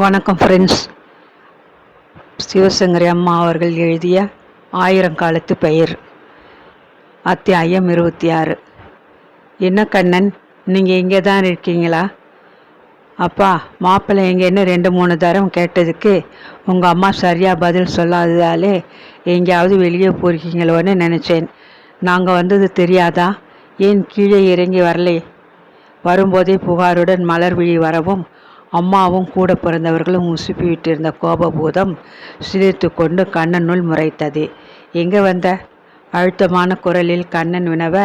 வணக்கம் ஃப்ரெண்ட்ஸ் சிவசங்கரி அம்மா அவர்கள் எழுதிய ஆயிரம் காலத்து பெயர் அத்தியாயம் இருபத்தி ஆறு என்ன கண்ணன் நீங்கள் இங்கே தான் இருக்கீங்களா? அப்பா மாப்பிள்ளை எங்கேன்னு ரெண்டு மூணு தரம் கேட்டதுக்கு உங்கள் அம்மா சரியாக பதில் சொல்லாததாலே எங்கேயாவது வெளியே போயிருக்கீங்களோன்னு நினச்சேன். நாங்கள் வந்தது தெரியாதா? ஏன் கீழே இறங்கி வரலே? வரும்போதே புகாருடன் மலர் விழி வரவும் அம்மாவும் கூட பிறந்தவர்களும் உசுப்பி விட்டிருந்த கோபபூதம் சிரித்து கொண்டு கண்ணனுள் முறைத்தது. எங்கே வந்த? அழுத்தமான குரலில் கண்ணன் வினவ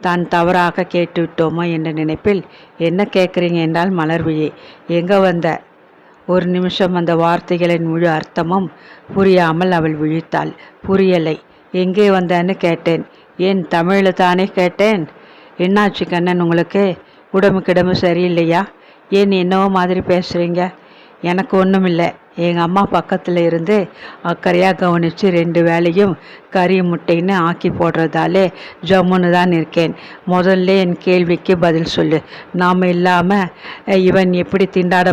தான் தவறாக கேட்டுவிட்டோமோ என்ற நினைப்பில் என்ன கேட்குறீங்க என்றால் மலர்விழி. எங்கே வந்த? ஒரு நிமிஷம் அந்த வார்த்தைகளின் முழு அர்த்தமும் புரியாமல் அவள் விழித்தாள். புரியலை. எங்கே வந்தேன்னு கேட்டேன். ஏன் தமிழில் தானே கேட்டேன்? என்னாச்சு கண்ணன் உங்களுக்கு? உடம்பு கிடம்பு சரியில்லையா? ஏன் என்னவோ மாதிரி பேசுகிறீங்க எனக்கு ஒன்றும் இல்லை எங்கள் அம்மா பக்கத்தில் இருந்து அக்கறையாக கவனித்து ரெண்டு வேலையும் கறி முட்டைன்னு ஆக்கி போடுறதாலே ஜம்முன்னு தான் இருக்கேன். முதல்ல என் கேள்விக்கு பதில் சொல்லு. நாம் இல்லாமல் இவன் எப்படி திண்டாட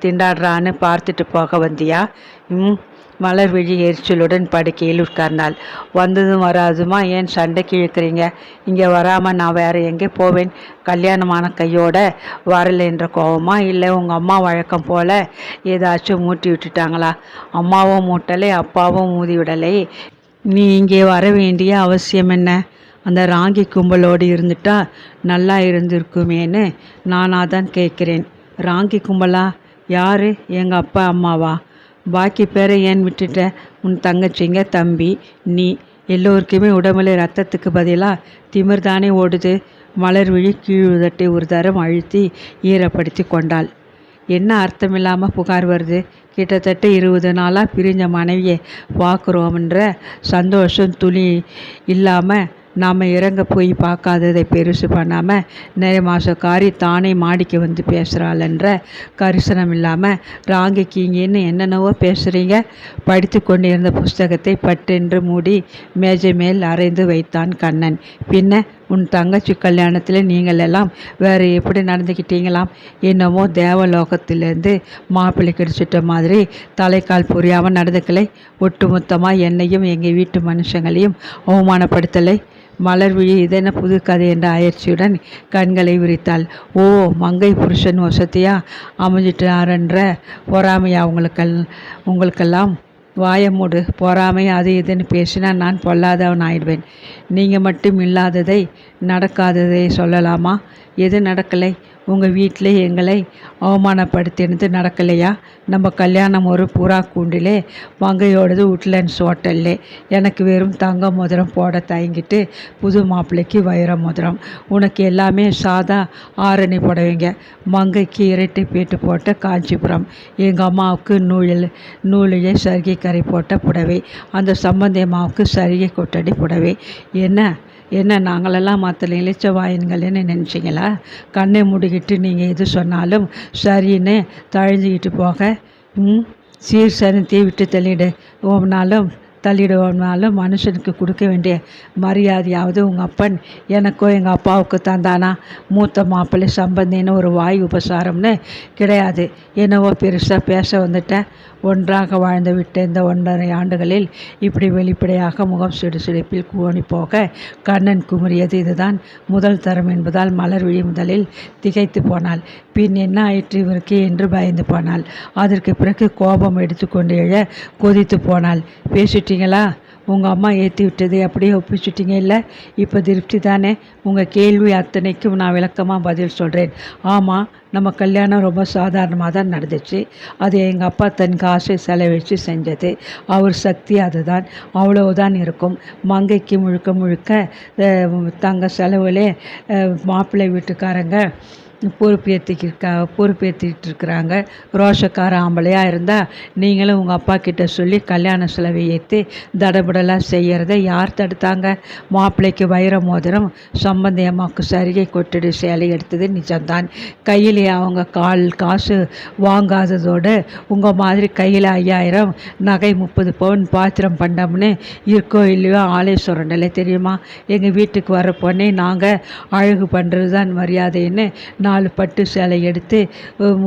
திண்டாடுறான்னு பார்த்துட்டு போக வந்தியா? ம்? மலர் விழி எரிச்சலுடன் படுக்கையில் உட்கார்ந்தாள். வந்ததும் வராதுமா? ஏன் சண்டைக்கு இழுக்கிறீங்க இங்கே வராமல் நான் வேறு எங்கே போவேன்? கல்யாணமான கையோட வரல என்ற கோபமா இல்லை உங்கள் அம்மா வழக்கம் போல் ஏதாச்சும் மூட்டி விட்டுட்டாங்களா? அம்மாவும் மூட்டலை அப்பாவும் மூதி விடலை? நீ இங்கே வர வேண்டிய அவசியம் என்ன? அந்த ராங்கி கும்பலோடு இருந்துட்டா நல்லா இருந்திருக்குமேன்னு நானாக தான் கேட்குறேன். ராங்கி கும்பலா? யார்? எங்கள் அப்பா அம்மாவா? பாக்கி பேரை ஏன் விட்டுட்ட? உன் தங்கச்சிங்க தம்பி நீ எல்லோருக்குமே உடம்புல ரத்தத்துக்கு பதிலாக திமிர் தானே ஓடுது? மலர் விழி கீழுதட்டை ஒரு தரம் அழுத்தி ஈரப்படுத்தி கொண்டாள். என்ன அர்த்தமில்லாமல் புகார் வருது? கிட்டத்தட்ட இருபது நாளாக பிரிஞ்ச மனைவியை பார்க்குறோம்ன்ற சந்தோஷம் துளி இல்லாமல் நாம் இறங்க போய் பார்க்காததை பெருசு பண்ணாமல் நிறைய மாதக்காரி தானே மாடிக்கு வந்து பேசுகிறாள்ன்ற கரிசனம் இல்லாமல் ராங்கிக்கு இங்கேன்னு என்னென்னவோ பேசுகிறீங்க படித்து கொண்டிருந்த புஸ்தகத்தை பட்டென்று மூடி மேஜை மேல் அரைந்து வைத்தான் கண்ணன். பின்ன உன் தங்கச்சி கல்யாணத்தில் நீங்கள் எல்லாம் வேறு எப்படி நடந்துக்கிட்டீங்களாம்? என்னமோ தேவலோகத்திலேருந்து மாப்பிள்ளை கிடைச்சிட்ட மாதிரி தலைக்கால் புரியாமல் நடந்துக்கலை. ஒட்டுமொத்தமாக என்னையும் எங்கள் வீட்டு மனுஷங்களையும் அவமானப்படுத்தலை. மலர்விழி இதென்ன புது கதை என்ற அயற்சியுடன் கண்களை விரித்தாள். ஓ மங்கை புருஷன் வசதியாக அமைஞ்சிட்டாருன்ற பொறாமையா உங்களுக்கெல் உங்களுக்கெல்லாம்? வாய மூடு. பொறாமை அது இதுன்னு பேசினா நான் பொல்லாதவன் ஆயிடுவேன். நீங்கள் மட்டும் இல்லாததை நடக்காததை சொல்லலாமா? எது நடக்கலை? உங்கள் வீட்டில் எங்களை அவமானப்படுத்தினது நடக்கலையா? நம்ம கல்யாணம் ஒரு புறா கூண்டிலே மங்கையோடது உட்லண்ட்ஸ் ஹோட்டல்லே. எனக்கு வெறும் தங்க மோதிரம் போட தயங்கிட்டு புது மாப்பிள்ளைக்கு வைர மோதிரம். உனக்கு எல்லாமே சாதா ஆரணி புடவைங்க. மங்கைக்கு இரட்டை பேட்டு போட்ட காஞ்சிபுரம். எங்கள் அம்மாவுக்கு நூலில் நூலையை சரிகை கரை போட்ட புடவை அந்த சம்பந்தி அம்மாவுக்கு சரிகை கொட்டடி புடவை. என்ன? என்ன நாங்களெல்லாம் மற்ற இளிச்ச வாயின்கள்னு நினச்சிங்களா? கண்ணை மூடிக்கிட்டு நீங்கள் எது சொன்னாலும் சரின்னு தழிஞ்சிக்கிட்டு போக. ம் சீர் தீ விட்டு தள்ளிடு. ஓம்னாலும் தள்ளிடுவோம்னாலும் மனுஷனுக்கு கொடுக்க வேண்டிய மரியாதையாவது உங்கள் அப்பன் எனக்கோ எங்கள் அப்பாவுக்கு தந்தானா? மூத்த மாப்பிள்ளை சம்பந்தின்னு ஒரு வாய் உபசாரம்னு கிடையாது. என்னவோ பெருசாக பேச வந்துட்டேன் ஒன்றாக வாழ்ந்து விட்ட இந்த ஒன்றரை ஆண்டுகளில் இப்படி வெளிப்படையாக முகம் சிடு சிடுப்பில் கூணி போக கண்ணன் குமரியது இதுதான். முதல் தரம் என்பதால் மலர் விழி முதலில் திகைத்து போனாள். பின் என்ன ஆயிற்று இவருக்கு என்று பயந்து போனாள். அதற்கு பிறகு கோபம் எடுத்துக்கொண்டு எழ கொதித்து போனாள். பேசிட்டீங்களா உங்கள் அம்மா ஏற்றி விட்டது அப்படியே ஒப்பிச்சுட்டீங்க. இல்லை இப்போ திருப்தி தானே? உங்கள் கேள்வி அத்தனைக்கும் நான் விளக்கமாக பதில் சொல்கிறேன் ஆமாம் நம்ம கல்யாணம் ரொம்ப சாதாரணமாக தான் நடந்துச்சு. அது எங்கள் அப்பா தன் காசை செலவழித்து செஞ்சது. அவர் சக்தி அதுதான். அவ்வளவுதான் இருக்கும். மங்கைக்கு முழுக்க முழுக்க தங்க செலவுலே மாப்பிள்ளை வீட்டுக்காரங்க பொறுப்பேற்றிக்கிருக்கா பொறுப்பேற்றிட்டு இருக்கிறாங்க ரோஷக்கார ஆம்பளையாக இருந்தால் நீங்களும் உங்கள் அப்பா கிட்ட சொல்லி கல்யாண செலவை ஏற்றி தடபடலாக செய்கிறத யார் தடுத்தாங்க? மாப்பிள்ளைக்கு வைர மோதிரம் சம்பந்தி அம்மாவுக்கு சரிகை கொட்டுடு சேலை எடுத்தது நிஜம்தான். கையில் அவங்க கால் காசு வாங்காததோடு உங்கள் மாதிரி கையில் ஐயாயிரம் நகை முப்பது பவுன் பாத்திரம் பண்ணோம்னு இருக்கோ இல்லையோ ஆலை சுரண்டலை தெரியுமா? எங்கள் வீட்டுக்கு வர பொண்ணே நாங்கள் அழகு பண்ணுறது தான் மரியாதைன்னு நான் நாலு பட்டு சேலை எடுத்து அஹ்,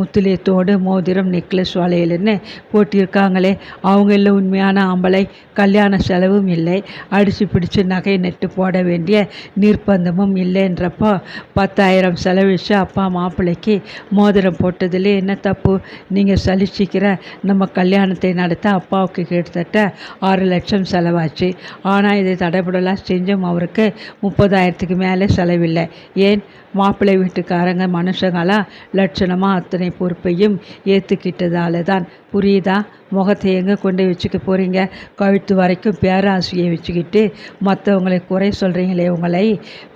மோதிரம் நெக்லஸ் வளையல்னு போட்டிருக்காங்களே. அவங்க இல்லை உண்மையான ஆம்பளை. கல்யாண செலவும் இல்லை. அடித்து பிடிச்சு நகை நெட்டு போட வேண்டிய நிர்பந்தமும் இல்லைன்றப்போ பத்தாயிரம் செலவிச்சு அப்பா மாப்பிள்ளைக்கு மோதிரம் போட்டதுல என்ன தப்பு? நீங்கள் சலிச்சிக்கிற நம்ம கல்யாணத்தை நடத்த அப்பாவுக்கு கிட்டத்தட்ட ஆறு லட்சம் செலவாச்சு. ஆனால் இதை தடைபடலாம் செஞ்சும் அவருக்கு முப்பதாயிரத்துக்கு மேலே செலவில்லை. ஏன்? மாப்பிள்ளை வீட்டுக்காரங்க மனுஷங்களாம் லட்சணமாக அத்தனை பொறுப்பையும் ஏற்றுக்கிட்டதால தான் புரியுதா? முகத்தை எங்கே கொண்டு வச்சுக்க போகிறீங்க கழுத்து வரைக்கும் பேராசையை வச்சுக்கிட்டு மற்றவங்களை குறை சொல்கிறீங்களே உங்களை?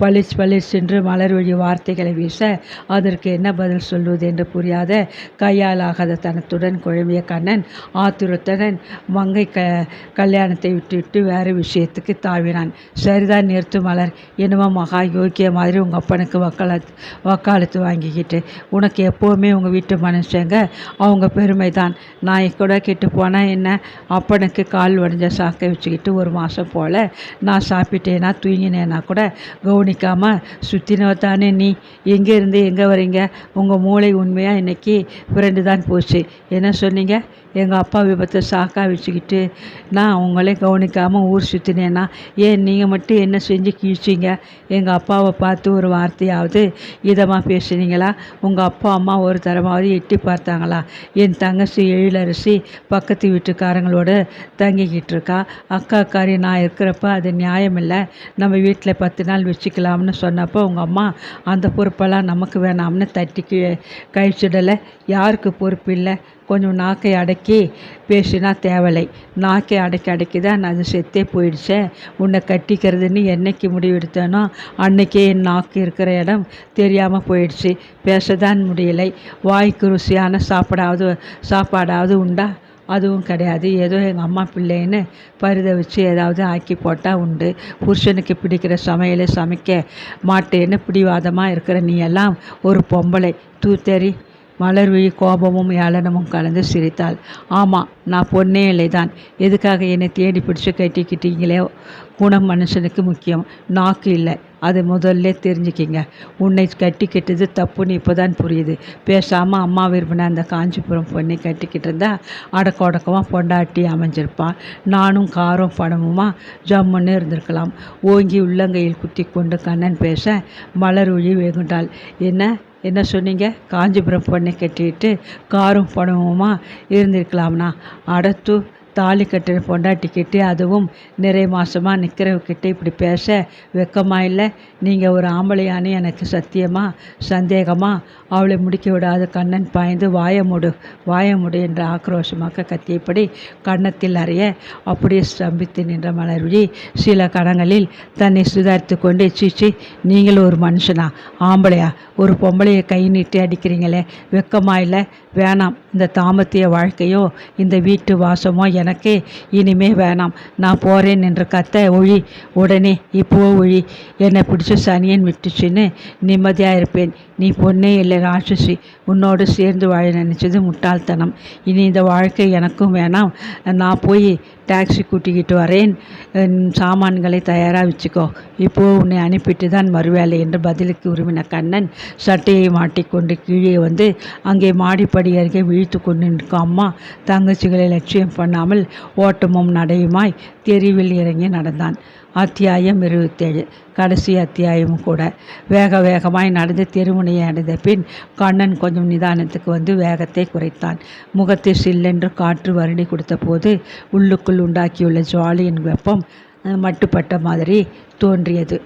பளிச் பளிச் என்று மலர் வழி வார்த்தைகளை வீச அதற்கு என்ன பதில் சொல்வது என்று புரியாத கையாலாகாத தனத்துடன் குழம்பிய கண்ணன் ஆத்துரத்துடன் மங்கை க கல்யாணத்தை விட்டுவிட்டு வேறு விஷயத்துக்கு தாவினான். சரிதான் நிறுத்து மலர். என்னமோ மகா யோக்கிய மாதிரி உங்கள் அப்பனுக்கு வக்காலத்து வக்காலத்து வாங்கிக்கிட்டு. உனக்கு எப்போவுமே உங்கள் வீட்டு மனுஷங்க அவங்க பெருமை தான் நான் கூட கெட்டு போனால் என்ன? அப்பனுக்கு கால் வடிஞ்ச சாக்கை வச்சுக்கிட்டு ஒரு மாதம் போல் நான் சாப்பிட்டேனா தூங்கினேன்னா கூட கவனிக்காமல் சுற்றினவ தானே நீ? எங்கே இருந்து எங்கே வரீங்க? உங்கள் மூளை உண்மையாக இன்றைக்கி ஃப்ரெண்டு தான் போச்சு. என்ன சொன்னீங்க? எங்கள் அப்பா விபத்தை சாக்கா வச்சுக்கிட்டு நான் உங்களே கவனிக்காமல் ஊர் சுற்றினேன்னா ஏன் நீங்கள் மட்டும் என்ன செஞ்சு கிழிச்சிங்க? எங்கள் அப்பாவை பார்த்து ஒரு வார்த்தையாவது இதமாக பேசுனீங்களா? உங்கள் அப்பா அம்மா ஒரு தரமாவது எட்டி பார்த்தாங்களா? என் தங்கச்சி அரிசி பக்கத்து வீட்டுக்காரங்களோட தங்கிக்கிட்டு இருக்கா அக்காக்காரி நான் இருக்கிறப்ப அது நியாயமில்லை. நம்ம வீட்டில் பத்து நாள் வச்சுக்கலாம்னு சொன்னப்போ உங்கள் அம்மா அந்த பொறுப்பெல்லாம் நமக்கு வேணாம்னு தட்டி கழிச்சிடலை. யாருக்கு பொறுப்பு இல்லை? கொஞ்சம் நாக்கை அடக்கி பேசினா தேவலை. நாக்கை அடக்கி அடக்கி தான் அது செத்தே போயிடுச்சே உன்னை கட்டிக்கிறதுன்னு என்னைக்கு முடிவெடுத்தேனோ அன்னைக்கே என் நாக்கு இருக்கிற இடம் தெரியாமல் போயிடுச்சு. பேசதான் முடியலை. வாய்க்கு ருசியான சாப்பாடாவது சாப்பாடாவது உண்டா? அதுவும் கிடையாது. ஏதோ எங்கள் அம்மா பிள்ளைன்னு பரிதவிச்சு ஏதாவது ஆக்கி போட்டால் உண்டு. புருஷனுக்கு பிடிக்கிற சமையலை சமைக்க மாட்டேன்னு பிடிவாதமாக இருக்கிற நீ எல்லாம் ஒரு பொம்பளை. தூத்தேறி மலர்விழி கோபமும் ஏளனமும் கலந்து சிரித்தாள். ஆமாம் நான் பொண்ணே இல்லைதான். எதுக்காக என்னை தேடி பிடிச்சி கட்டிக்கிட்டீங்களே? குணம் மனுஷனுக்கு முக்கியம். நாக்கு இல்லை. அது முதல்ல தெரிஞ்சுக்கிங்க. உன்னை கட்டிக்கிட்டது தப்புன்னு இப்போ தான் புரியுது. பேசாமல் அம்மா விரும்பின அந்த காஞ்சிபுரம் பொண்ணை கட்டிக்கிட்டு இருந்தா அடக்க உடக்கமாக பொண்டாட்டி அமைஞ்சிருப்பான் நானும் காரம் பணமுமா ஜம்முன்னு இருந்திருக்கலாம். ஓங்கி உள்ளங்கையில் குத்தி கொண்டு கண்ணன் பேச மலர் ஒழி வெகுண்டாள். என்ன? என்ன சொன்னீங்க? காஞ்சிபுரம் பொண்ணை கட்டிட்டு காரும் பணமுமா இருந்திருக்கலாம்னா. அடுத்து தாலி கட்டுற பொண்டாட்டிக்கிட்டே அதுவும் நிறை மாதமாக நிற்கிறவக்கிட்ட இப்படி பேச வெக்கமாக இல்லை. நீங்கள் ஒரு ஆம்பளையானு எனக்கு சத்தியமா சந்தேகமா? அவளை முடிக்க விடாத கண்ணன் பாய்ந்து வாய வாயமுடு வாய என்று ஆக்ரோஷமாக கத்தியபடி கன்னத்தில் அறைய அப்படியே ஸ்தம்பித்து நின்ற மலர்விழி சில கணங்களில் தன்னை சுதாரித்து கொண்டு சீச்சி நீங்கள் ஒரு மனுஷனா? ஆம்பளையா? ஒரு பொம்பளையை கை நீட்டி அடிக்கிறீங்களே? வெக்கமா இல்லை? வேணாம். இந்த தாமத்திய வாழ்க்கையோ இந்த வீட்டு வாசமோ எனக்கு இனிமே வேணாம். நான் போகிறேன் என்று கத்த ஒழி உடனே இப்போ ஒழி என்னை பிடிச்சி சனியன் விட்டுச்சுன்னு நிம்மதியாக இருப்பேன். நீ பொண்ணே இல்லை ராட்சசி. உன்னோடு சேர்ந்து வாழ நினச்சது முட்டாள்தனம். இனி இந்த வாழ்க்கை எனக்கும் வேணாம். நான் போய் டாக்ஸி கூட்டிக்கிட்டு வரேன். சாமான்களை தயாராக வச்சுக்கோ. இப்போது உன்னை அனுப்பிட்டு தான் வருவேலை என்று பதிலுக்கு உருவின கண்ணன் சட்டையை மாட்டிக்கொண்டு கீழே வந்து அங்கே மாடிப்படி அருகே விழித்து கொண்டு நிற்கும் அம்மா தங்கச்சிகளை லட்சியம் பண்ணாமல் ஓட்டமும் நடையுமாய் தெருவில் இறங்கி நடந்தான். அத்தியாயம் இருபத்தேழு. கடைசி அத்தியாயமும் கூட. வேக வேகமாய் நடந்து தெருமுனையை அடைந்த பின் கண்ணன் கொஞ்சம் நிதானத்துக்கு வந்து வேகத்தை குறைத்தான். முகத்தை சில்லென்று காற்று வருடி கொடுத்த போது உள்ளுக்குள் உண்டாக்கியுள்ள ஜுவாலியின் வெப்பம் மட்டுப்பட்ட மாதிரி தோன்றியது.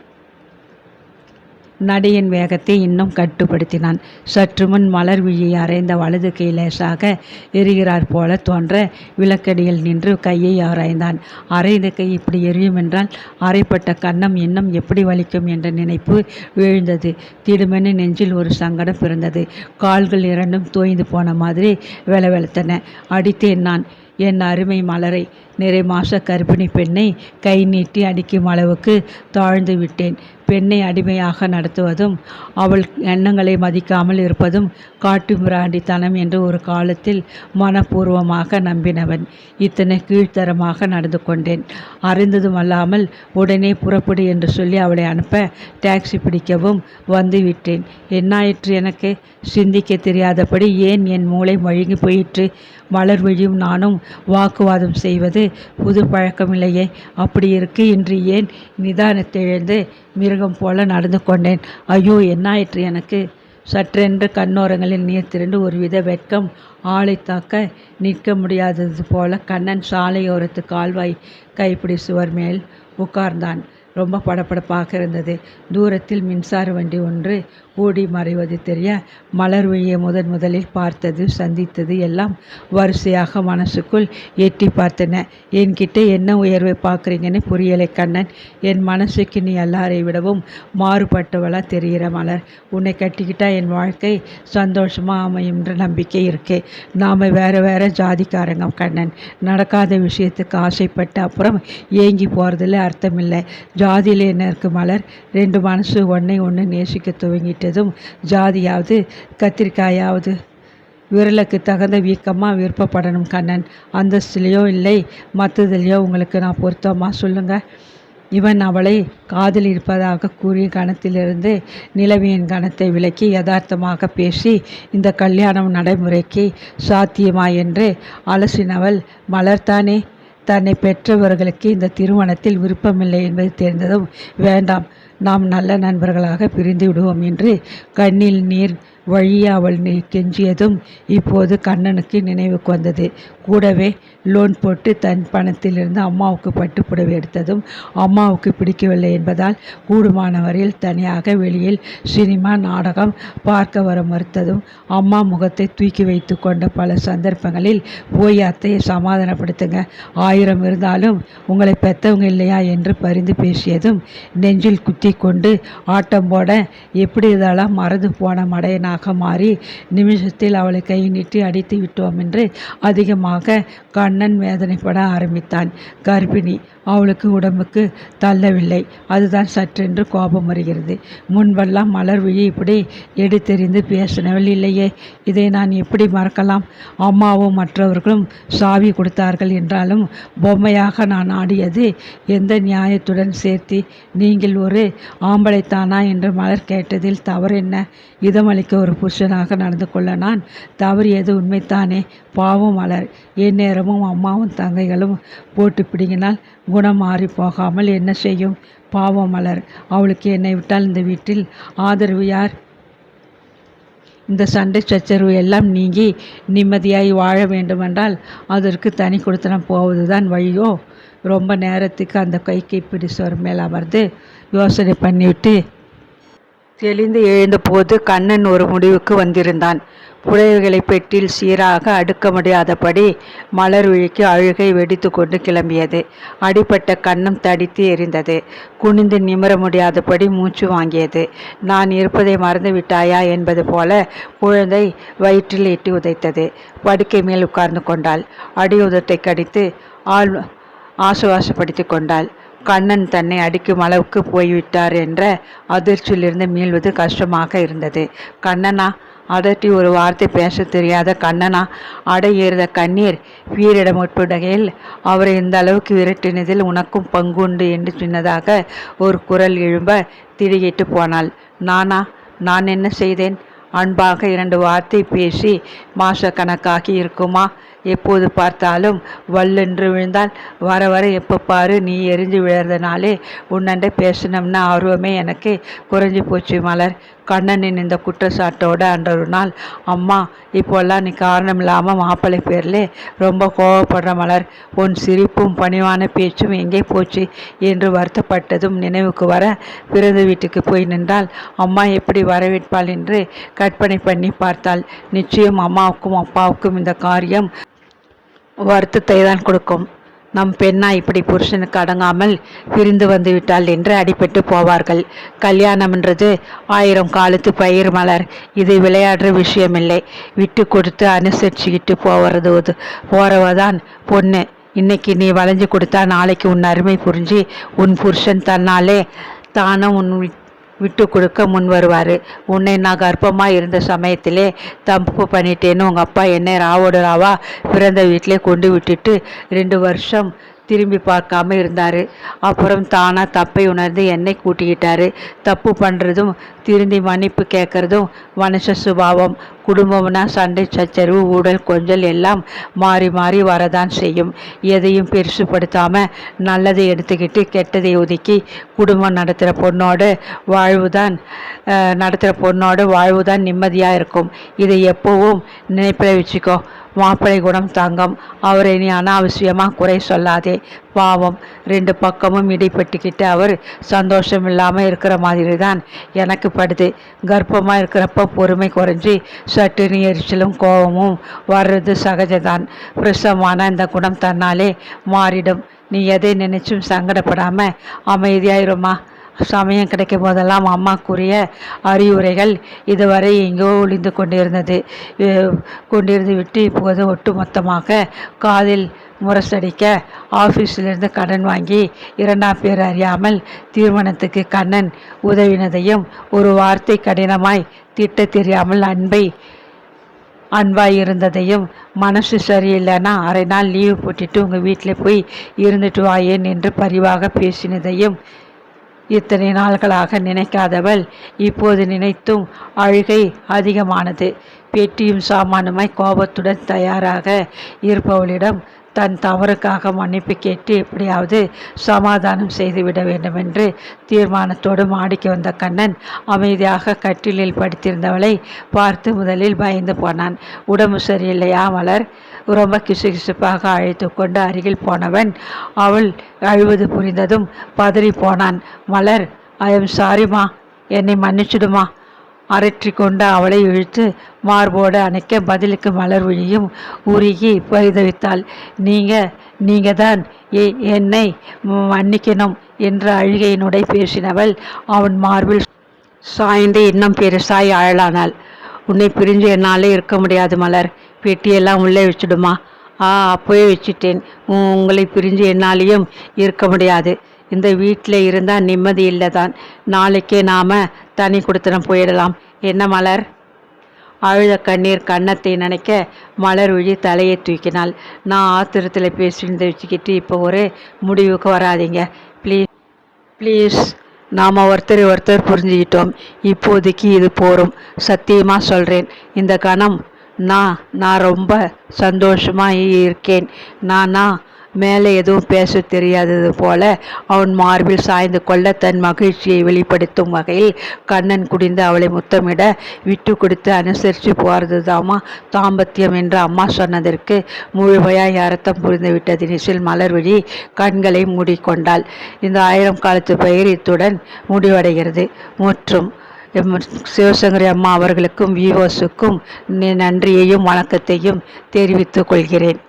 நடையின் வேகத்தை இன்னும் கட்டுப்படுத்தினான். சற்று முன் மலர் விழியை அரைந்த வலது கை லேசாக எரிகிறார் போல தோன்ற விளக்கடியில் நின்று கையை ஆராய்ந்தான். அரைந்த கை இப்படி எரியும் என்றால் அரைப்பட்ட கன்னம் இன்னும் எப்படி வலிக்கும் என்ற நினைப்பு விழுந்தது. திடுமென நெஞ்சில் ஒரு சங்கடம் பிறந்தது. கால்கள் இரண்டும் தோய்ந்து போன மாதிரி வெலவெலத்தன அடித்தேன் நான். என் அருமை மலரை நிறை மாச கர்ப்பிணி பெண்ணை கை நீட்டி அடிக்கும் அளவுக்கு தாழ்ந்து விட்டேன். பெண்ணை அடிமையாக நடத்துவதும் அவள் எண்ணங்களை மதிக்காமல் இருப்பதும் காட்டு பிராண்டித்தனம் என்று ஒரு காலத்தில் மனப்பூர்வமாக நம்பினவன். இத்தனை கீழ்த்தரமாக நடந்து கொண்டேன். அறிந்ததும் அல்லாமல் உடனே புறப்படு என்று சொல்லி அவளை அனுப்ப டாக்ஸி பிடிக்கவும் வந்து விட்டேன். என்னாயிற்று எனக்கு? சிந்திக்க தெரியாதபடி ஏன் என் மூளை மழுங்கி போயிற்று? மலர் விழியும் நானும் வாக்குவாதம் செய்வது புது பழக்கமில்லையே. அப்படி இருக்கு இன்று ஏன் நிதானத்திழந்து மிருகம் போல நடந்து கொண்டேன். ஐயோ என்னாயிற்று எனக்கு? சற்றென்று கண்ணோரங்களில் நீர் திரண்டு ஒருவித வெட்கம் ஆளை தாக்க நிற்க முடியாதது போல கண்ணன் சாலையோரத்து கால்வாய் கைப்பிடி சுவர் மேல் உட்கார்ந்தான். ரொம்ப படபடப்பாக இருந்தது. தூரத்தில் மின்சார வண்டி ஒன்று ஓடி மறைவது தெரிய மலர் முதன் முதலில் பார்த்தது சந்தித்தது எல்லாம் வரிசையாக மனசுக்குள் எட்டி பார்த்தன. என்கிட்ட என்ன உயர்வை பார்க்குறீங்கன்னு புரியலை கண்ணன். என் மனசுக்கு நீ எல்லாரை விடவும் மாறுபட்டவளாக தெரிகிற மலர். உன்னை கட்டிக்கிட்டா என் வாழ்க்கை சந்தோஷமாக அமையும்ன்ற நம்பிக்கை இருக்கு. நாம் வேறு வேறு ஜாதிக்காரங்க கண்ணன். நடக்காத விஷயத்துக்கு ஆசைப்பட்டு அப்புறம் ஏங்கி போகிறதுல அர்த்தமில்லை. ஜாதியில் என்ன இருக்குது மலர்? ரெண்டு மனசு ஒன்றை ஒன்று நேசிக்க துவங்கிட்டு விட்டதும் ஜாதியாவது கத்திரிக்காயாவது விரலுக்கு தகுந்த வீக்கமாக விருப்பப்படணும் கண்ணன். அந்தஸ்துலேயோ இல்லை மற்றதுலையோ உங்களுக்கு நான் பொருத்தமாக சொல்லுங்கள் இவன் அவளை காதில் இருப்பதாக கூறிய கணத்திலிருந்து நிலவியின் கணத்தை விலக்கி யதார்த்தமாக பேசி இந்த கல்யாணம் நடைமுறைக்கு சாத்தியமா என்று அலசினவள் மலர்தானே தன்னை பெற்றவர்களுக்கு இந்த திருமணத்தில் விருப்பமில்லை என்பது தெரிந்ததும் வேண்டாம் நாம் நல்ல நண்பர்களாக பிரிந்து விடுவோம் என்று கண்ணில் நீர் வழியே அவள் நீ கெஞ்சியதும் இப்போது கண்ணனுக்கு நினைவுக்கு வந்தது. கூடவே லோன் போட்டு தன் பணத்திலிருந்து அம்மாவுக்கு பட்டுப்புடவை எடுத்ததும் அம்மாவுக்கு பிடிக்கவில்லை என்பதால் கூடுமானவரில் தனியாக வெளியில் சினிமா நாடகம் பார்க்க வர மறுத்ததும் அம்மா முகத்தை தூக்கி வைத்து கொண்ட பல சந்தர்ப்பங்களில் போய் அத்தையை சமாதானப்படுத்துங்க. ஆயிரம் இருந்தாலும் உங்களை பெற்றவங்க இல்லையா? என்று பரிந்து பேசியதும் நெஞ்சில் குத்தி கொண்டு ஆட்டம் போட எப்படி இதெல்லாம் மறந்து போன பெண்ணாக மாறி நிமிஷத்தில் அவளை கை நீட்டி அடித்து விட்டோம் என்று அதிகமாக கண்ணன் வேதனைப்பட ஆரம்பித்தான். கர்ப்பிணி அவளுக்கு உடம்புக்கு தள்ளவில்லை. அதுதான் சற்றென்று கோபம் வருகிறது. முன்பெல்லாம் மலர் விழி இப்படி எடுத்தெறிந்து பேசினவள் இல்லையே. இதை நான் எப்படி மறக்கலாம்? அம்மாவும் மற்றவர்களும் சாவி கொடுத்தார்கள் என்றாலும் பொம்மையாக நான் ஆடியது எந்த நியாயத்துடன் சேர்த்து நீங்கள் ஒரு ஆம்பளைத்தானா? என்று மலர் கேட்டதில் தவறு என்ன? இதமளிக்க ஒரு புருஷனாக நடந்து கொள்ள நான் தவறியது உண்மைத்தானே பாவம் மலர். எந்நேரமும் அம்மாவும் தங்கைகளும் போட்டு பிடிங்கினால் குணம் மாறி போகாமல் என்ன செய்யும்? பாவம் மலர். அவளுக்கு என்னை விட்டால் இந்த வீட்டில் ஆதரவு யார்? இந்த சண்டை சச்சரவு எல்லாம் நீங்கி நிம்மதியாய் வாழ வேண்டுமென்றால் அதற்கு தனி கொடுத்தனம் போவதுதான் வழியோ? ரொம்ப நேரத்துக்கு அந்த கைக்கு இப்படி சொர் மேல் அமர்ந்து யோசனை பண்ணிவிட்டு தெளிந்து எழுந்தபோது கண்ணன் ஒரு முடிவுக்கு வந்திருந்தான். புடவைகளை பெட்டில் சீராக அடுக்க முடியாதபடி மலர் விழிக்கு அழுகை வெடித்து கொண்டு கிளம்பியது. அடிப்பட்ட கண்ணம் தடித்து எரிந்தது. குனிந்து நிமிர முடியாதபடி மூச்சு வாங்கியது. நான் இருப்பதை மறந்து விட்டாயா? என்பது போல குழந்தை வயிற்றில் எட்டி உதைத்தது. படுக்கை மேல் உட்கார்ந்து கொண்டாள். அடியுதத்தை கடித்து ஆள் ஆசுவாசப்படுத்தி கொண்டாள். கண்ணன் தன்னை அடிக்கும் அளவுக்கு போய்விட்டார் என்ற அதிர்ச்சியிலிருந்து மீள்வது கஷ்டமாக இருந்தது. கண்ணனா அதட்டி ஒரு வார்த்தை பேச தெரியாத கண்ணனா அடை கண்ணீர் வீரிடம் உட்படுகையில் அவரை இந்த அளவுக்கு விரட்டினதில் உனக்கும் பங்குண்டு என்று சின்னதாக ஒரு குரல் எழும்ப திடுகிட்டு போனாள். நானா நான் என்ன செய்தேன்? அன்பாக இரண்டு வார்த்தை பேசி மாசக்கணக்காகி இருக்குமா? எப்போது பார்த்தாலும் வல்லென்று விழுந்தால் வர வர எப்போ பாரு நீ எரிஞ்சு விழுறதுனாலே உன்னண்ட பேசினோம்னா ஆர்வமே எனக்கு. குறைஞ்சி போச்சு மலர். கண்ணனின் இந்த குற்றச்சாட்டோட அன்ற ஒரு நாள். அம்மா இப்போல்லாம் நீ காரணம் இல்லாமல் மாப்பிள்ளை பேரில் ரொம்ப கோவப்படுற மலர். உன் சிரிப்பும் பணிவான பேச்சும் எங்கே போச்சு என்று வருத்தப்பட்டதும் நினைவுக்கு வர பிறந்த வீட்டுக்கு போய் நின்றால் அம்மா எப்படி வரவேற்பாள் என்று கற்பனை பண்ணி பார்த்தாள். நிச்சயம் அம்மாவுக்கும் அப்பாவுக்கும் இந்த காரியம் வருத்தத்தை தான் கொடுக்கும். நம் பெண்ணா இப்படி புருஷனுக்கு அடங்காமல் பிரிந்து வந்துவிட்டாள் என்று அடிபட்டு போவார்கள். கல்யாணம் என்றது ஆயிரம் காலத்து பயிர் மலர். இது விளையாடுற விஷயமில்லை. விட்டு கொடுத்து அனுசரிச்சுக்கிட்டு போவது போறவதான் பொண்ணு. இன்னைக்கு நீ வளைஞ்சு கொடுத்தா நாளைக்கு உன் அருமை புரிஞ்சு உன் புருஷன் தன்னாலே தானும் உன் விட்டு கொடுக்க முன் வருவார். உன்னை நான் கர்ப்பமாக இருந்த சமயத்திலே தப்பு பண்ணிட்டேன்னு உங்கள் அப்பா என்னை ராவோடு ராவா பிறந்த வீட்டிலே கொண்டு விட்டுட்டு ரெண்டு வருஷம் திரும்பி பார்க்காம இருந்தார். அப்புறம் தானாக தப்பை உணர்ந்து என்னை கூட்டிக்கிட்டாரு. தப்பு பண்ணுறதும் திருந்தி மன்னிப்பு கேட்குறதும் மனுஷ சுபாவம். குடும்பம்னா சண்டை சச்சரவு ஊழல் கொஞ்சல் எல்லாம் மாறி மாறி வரதான் செய்யும். எதையும் பெருசுப்படுத்தாமல் நல்லதை எடுத்துக்கிட்டு கெட்டதை ஒதுக்கி குடும்பம் நடத்துகிற பொண்ணோட வாழ்வுதான் நடத்துகிற பொண்ணோட வாழ்வுதான் நிம்மதியாக இருக்கும். இதை எப்போவும் நினைப்பில் வச்சுக்கோ. மாப்பிள்ளை குணம் தங்கம். அவரை நீ அனாவசியமாக குறை சொல்லாதே. பாவம். ரெண்டு பக்கமும் இடைப்பட்டுக்கிட்டு அவர் சந்தோஷம் இல்லாமல் இருக்கிற மாதிரி தான் எனக்கு படுது. கர்ப்பமாக இருக்கிறப்ப பொறுமை குறைஞ்சி சட்டுன்னு எரிச்சலும் கோபமும் வர்றது சகஜதான் பிரசவமான இந்த குணம் தன்னாலே மாறிடும். நீ எதை நினைச்சும் சங்கடப்படாமல் அமைதியாயிருமா? சமயம் கிடைக்கும் போதெல்லாம் அம்மா கூறிய அறிவுரைகள் இதுவரை எங்கோ ஒளிந்து கொண்டிருந்தது. கொண்டிருந்து விட்டு இப்போது ஒட்டுமொத்தமாக காதில் முரசடிக்க ஆஃபீஸிலிருந்து கடன் வாங்கி இரண்டாம் பேர் அறியாமல் தீர்மானத்துக்கு கண்ணன் உதவினதையும் ஒரு வார்த்தை கடினமாய் திட்ட தெரியாமல் அன்பை அன்பாய் இருந்ததையும் மனசு சரியில்லைன்னா அரை நாள் லீவு போட்டுட்டு உங்கள் வீட்டில் போய் இருந்துட்டு வாயேன் என்று பரிவாக பேசினதையும் இத்தனை நாள்களாக நினைக்காதவள் இப்போது நினைத்தும் அழுகை அதிகமானது. பெட்டியும் சாமானுமாய் கோபத்துடன் தயாராக இருப்பவளிடம் தன் தவறுக்காக மன்னிப்பு கேட்டு எப்படியாவது சமாதானம் செய்துவிட வேண்டுமென்று தீர்மானத்தோடு மாடிக்கு வந்த கண்ணன் அமைதியாக கட்டிலில் படுத்திருந்தவளை பார்த்து முதலில் பயந்து போனான். உடம்பு சரியில்லையா மலர்? ரொம்ப கிசுகிசுப்பாக அழைத்து கொண்டு அருகில் போனவன் அவள் அழுவது புரிந்ததும் பதறி போனான். மலர் ஐ எம் சாரிம்மா என்னை மன்னிச்சிடுமா? அரற்றி கொண்டு அவளை இழுத்து மார்போடு அணைக்க பதிலுக்கு மலர் விழியும் உருகி பரிதவித்தாள். நீங்கள் நீங்கள் தான் ஏ என்னை மன்னிக்கணும் என்ற அழுகையினுடைய பேசினவள் அவன் மார்பில் சாய்ந்து இன்னும் பெருசாய் அழலானாள் உன்னை பிரிஞ்சு என்னாலே இருக்க முடியாது மலர். பெட்டியெல்லாம் உள்ளே வச்சுடுமா? ஆ அப்போயே வச்சுட்டேன். உங்களை பிரிஞ்சு என்னாலேயும் இருக்க முடியாது. இந்த வீட்டில் இருந்தால் நிம்மதி இல்லை தான் நாளைக்கே நாம் தனி கொடுத்தனம் போயிடலாம். என்ன மலர்? அழுத கண்ணீர் கன்னத்தை நினைக்க மலர் விழி தலையை தூக்கினாள். நான் ஆத்திரத்தில் பேசிட்டு வச்சுக்கிட்டு இப்போ ஒரு முடிவுக்கு வராதீங்க. ப்ளீஸ் ப்ளீஸ் நாம் ஒருத்தர் ஒருத்தர் புரிஞ்சுக்கிட்டோம். இப்போதைக்கு இது போரும். சத்தியமாக சொல்கிறேன் இந்த கணம் நான் நான் ரொம்ப சந்தோஷமாக இருக்கேன். நான் மேலே எதுவும் பேச தெரியாதது போல அவன் மார்பில் சாய்ந்து கொள்ள தன் மகிழ்ச்சியை வெளிப்படுத்தும் வகையில் கண்ணன் குடிந்து அவளை முத்தமிட விட்டு கொடுத்து அனுசரித்து போகிறது தாமா தாம்பத்தியம் என்று அம்மா சொன்னதற்கு முழுமையாய் அர்த்தம் புரிந்துவிட்ட தினிசில் மலர்விழி கண்களை மூடிக்கொண்டாள். இந்த ஆயிரம் காலத்து பெயர் இத்துடன் முடிவடைகிறது. மற்றும் எம் சிவசங்கரி அம்மா அவர்களுக்கும் விவோஸுக்கும் நன்றியையும் வணக்கத்தையும் தெரிவித்துக் கொள்கிறேன்.